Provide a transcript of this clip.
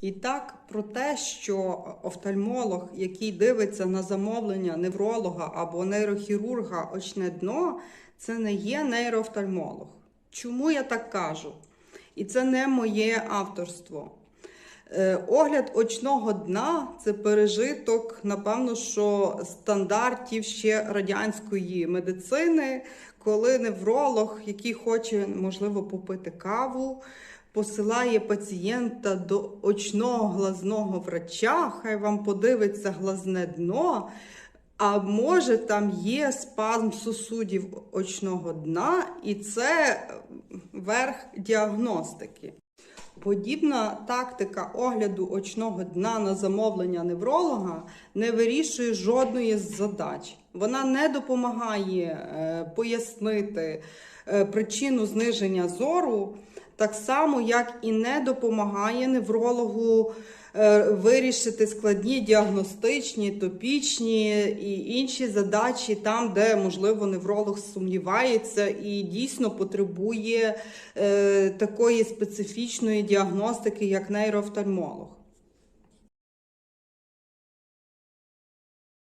І так про те, що офтальмолог, який дивиться на замовлення невролога або нейрохірурга очне дно, це не є нейроофтальмолог. Чому я так кажу? І це не моє авторство. Е, Огляд очного дна це пережиток, напевно, що стандартів ще радянської медицини, коли невролог, який хоче, можливо, попити каву, посилає пацієнта до очного глазного врача, хай вам подивиться глазне дно. А може там є спазм сосудів очного дна, і це верх діагностики. Подібна тактика огляду очного дна на замовлення невролога не вирішує жодної з задач. Вона не допомагає е, пояснити е, причину зниження зору, так само, як і не допомагає неврологу е, вирішити складні діагностичні, топічні і інші задачі там, де можливо невролог сумнівається і дійсно потребує такої специфічної діагностики, як нейроофтальмолог.